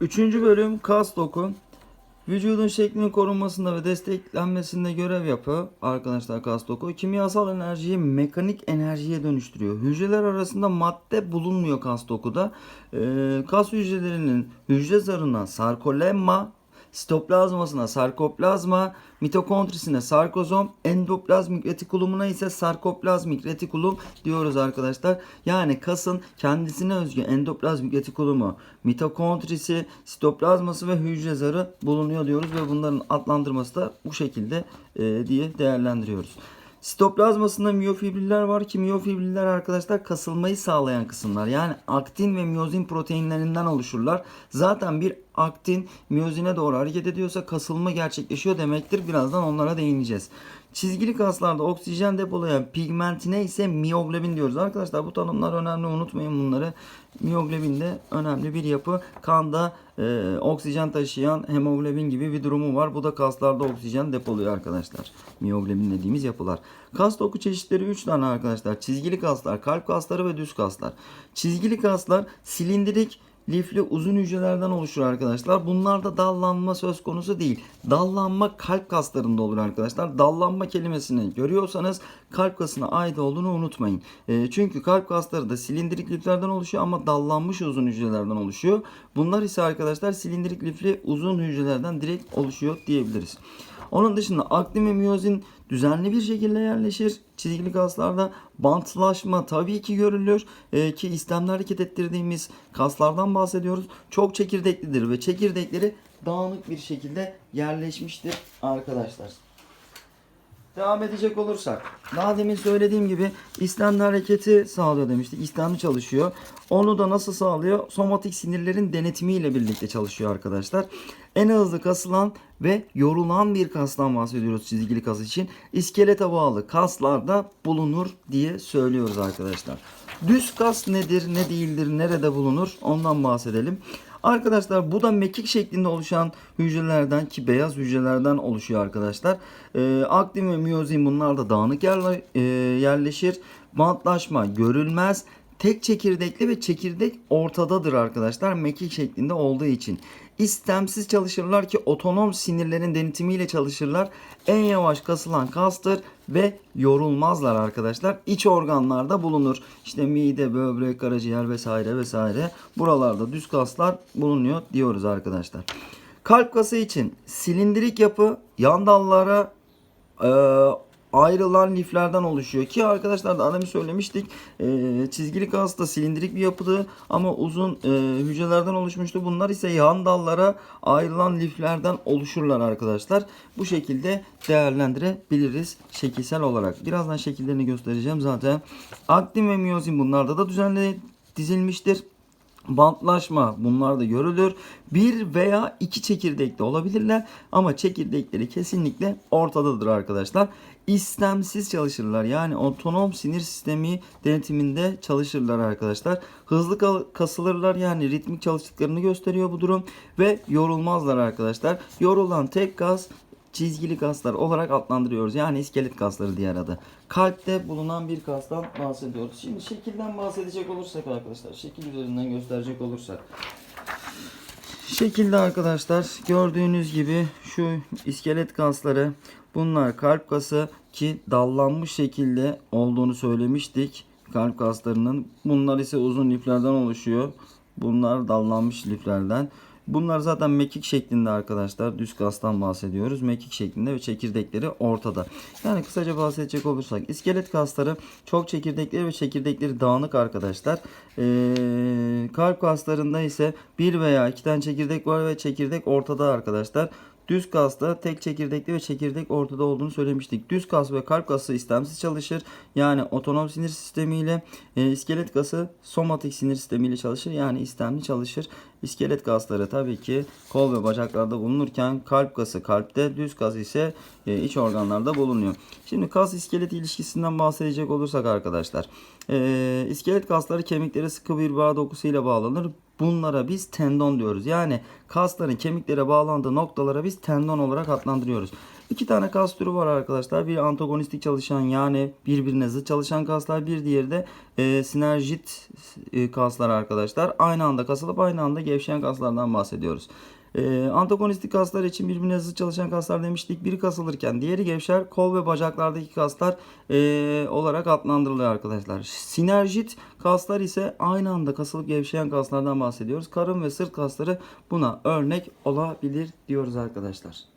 Üçüncü bölüm kas doku. Vücudun şeklinin korunmasında ve desteklenmesinde görev yapıyor arkadaşlar kas doku. Kimyasal enerjiyi mekanik enerjiye dönüştürüyor. Hücreler arasında madde bulunmuyor kas dokuda. Ee, kas hücrelerinin hücre zarına sarkolemma, sitoplazmasına sarkoplazma, mitokondrisine sarkozom, endoplazmik retikulumuna ise sarkoplazmik retikulum diyoruz arkadaşlar. Yani kasın kendisine özgü endoplazmik retikulumu, mitokondrisi, sitoplazması ve hücre zarı bulunuyor diyoruz ve bunların adlandırması da bu şekilde e, diye değerlendiriyoruz. Sitoplazmasında miyofibriller var ki miyofibriller arkadaşlar kasılmayı sağlayan kısımlar. Yani aktin ve miyozin proteinlerinden oluşurlar. Zaten bir aktin miyozine doğru hareket ediyorsa kasılma gerçekleşiyor demektir. Birazdan onlara değineceğiz. Çizgili kaslarda oksijen depolayan pigmentine ise miyoglobin diyoruz. Arkadaşlar bu tanımlar önemli unutmayın bunları. Miyoglobin de önemli bir yapı. Kanda e, oksijen taşıyan hemoglobin gibi bir durumu var. Bu da kaslarda oksijen depoluyor arkadaşlar. Miyoglobin dediğimiz yapılar. Kas doku çeşitleri 3 tane arkadaşlar. Çizgili kaslar, kalp kasları ve düz kaslar. Çizgili kaslar silindirik lifli uzun hücrelerden oluşur arkadaşlar. Bunlarda dallanma söz konusu değil. Dallanma kalp kaslarında olur arkadaşlar. Dallanma kelimesini görüyorsanız kalp kasına ait olduğunu unutmayın. E, çünkü kalp kasları da silindirik liflerden oluşuyor ama dallanmış uzun hücrelerden oluşuyor. Bunlar ise arkadaşlar silindirik lifli uzun hücrelerden direkt oluşuyor diyebiliriz. Onun dışında aktin ve miyozin düzenli bir şekilde yerleşir. Çizgili kaslarda bantlaşma tabii ki görülür Ee, ki istemli hareket ettirdiğimiz kaslardan bahsediyoruz. Çok çekirdeklidir ve çekirdekleri dağınık bir şekilde yerleşmiştir arkadaşlar. Devam edecek olursak. Daha demin söylediğim gibi istemli hareketi sağlıyor demiştik. İstemli çalışıyor. Onu da nasıl sağlıyor? Somatik sinirlerin denetimiyle birlikte çalışıyor arkadaşlar. En hızlı kasılan ve yorulan bir kastan bahsediyoruz çizgili kas için. İskelete bağlı kaslarda bulunur diye söylüyoruz arkadaşlar. Düz kas nedir, ne değildir, nerede bulunur ondan bahsedelim. Arkadaşlar bu da mekik şeklinde oluşan hücrelerden ki beyaz hücrelerden oluşuyor arkadaşlar. Ee, aktin ve miyozin bunlar da dağınık yerle, e, yerleşir. Bantlaşma görülmez. Tek çekirdekli ve çekirdek ortadadır arkadaşlar mekik şeklinde olduğu için. İstemsiz çalışırlar ki otonom sinirlerin denetimiyle çalışırlar. En yavaş kasılan kastır ve yorulmazlar arkadaşlar. İç organlarda bulunur. İşte mide, böbrek, karaciğer vesaire vesaire. Buralarda düz kaslar bulunuyor diyoruz arkadaşlar. Kalp kası için silindirik yapı yan dallara ayrılan liflerden oluşuyor. Ki arkadaşlar da adamı söylemiştik. E, çizgili kas da silindirik bir yapıdı ama uzun e, hücrelerden oluşmuştu. Bunlar ise yan dallara ayrılan liflerden oluşurlar arkadaşlar. Bu şekilde değerlendirebiliriz şekilsel olarak. Birazdan şekillerini göstereceğim zaten. Aktin ve miyozin bunlarda da düzenli dizilmiştir Bantlaşma bunlar da görülür. Bir veya iki çekirdekli olabilirler ama çekirdekleri kesinlikle ortadadır arkadaşlar. İstemsiz çalışırlar yani otonom sinir sistemi denetiminde çalışırlar arkadaşlar. Hızlı kasılırlar yani ritmik çalıştıklarını gösteriyor bu durum ve yorulmazlar arkadaşlar. Yorulan tek kas çizgili kaslar olarak adlandırıyoruz. Yani iskelet kasları diğer adı. Kalpte bulunan bir kastan bahsediyoruz. Şimdi şekilden bahsedecek olursak arkadaşlar, şekil üzerinden gösterecek olursak. Şekilde arkadaşlar gördüğünüz gibi şu iskelet kasları bunlar kalp kası ki dallanmış şekilde olduğunu söylemiştik. Kalp kaslarının bunlar ise uzun liflerden oluşuyor. Bunlar dallanmış liflerden. Bunlar zaten mekik şeklinde arkadaşlar. Düz kastan bahsediyoruz. Mekik şeklinde ve çekirdekleri ortada. Yani kısaca bahsedecek olursak iskelet kasları çok çekirdekleri ve çekirdekleri dağınık arkadaşlar. Ee, kalp kaslarında ise bir veya iki tane çekirdek var ve çekirdek ortada arkadaşlar. Düz kasta tek çekirdekli ve çekirdek ortada olduğunu söylemiştik. Düz kas ve kalp kası istemsiz çalışır. Yani otonom sinir sistemiyle e, iskelet kası somatik sinir sistemiyle çalışır. Yani istemli çalışır. İskelet kasları tabii ki kol ve bacaklarda bulunurken kalp kası kalpte, düz kas ise e, iç organlarda bulunuyor. Şimdi kas iskelet ilişkisinden bahsedecek olursak arkadaşlar. E, iskelet kasları kemikleri sıkı bir bağ dokusuyla bağlanır. Bunlara biz tendon diyoruz. Yani kasların kemiklere bağlandığı noktalara biz tendon olarak adlandırıyoruz. İki tane kas türü var arkadaşlar. Bir antagonistik çalışan yani birbirine zıt çalışan kaslar. Bir diğeri de e, sinerjit e, kaslar arkadaşlar. Aynı anda kasılıp aynı anda gevşeyen kaslardan bahsediyoruz. E, antagonistik kaslar için birbirine zıt çalışan kaslar demiştik. Biri kasılırken diğeri gevşer. Kol ve bacaklardaki kaslar e, olarak adlandırılıyor arkadaşlar. Sinerjit kaslar ise aynı anda kasılıp gevşeyen kaslardan bahsediyoruz. Karın ve sırt kasları buna örnek olabilir diyoruz arkadaşlar.